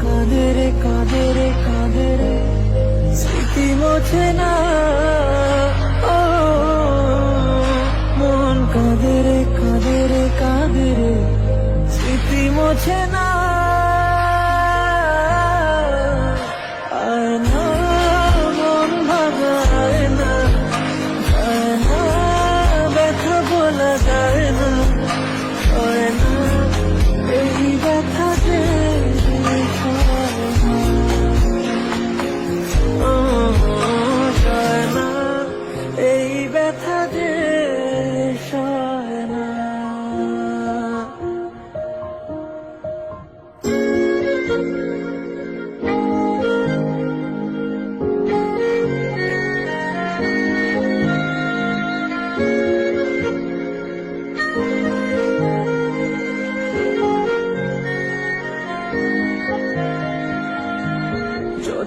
কাঁদে রে কাঁদে রে কাঁদে রে। স্মৃতি মোছে না। মন কাঁদে রে কাঁদে রে কাঁদে রে। স্মৃতি মোছে না। যায় না।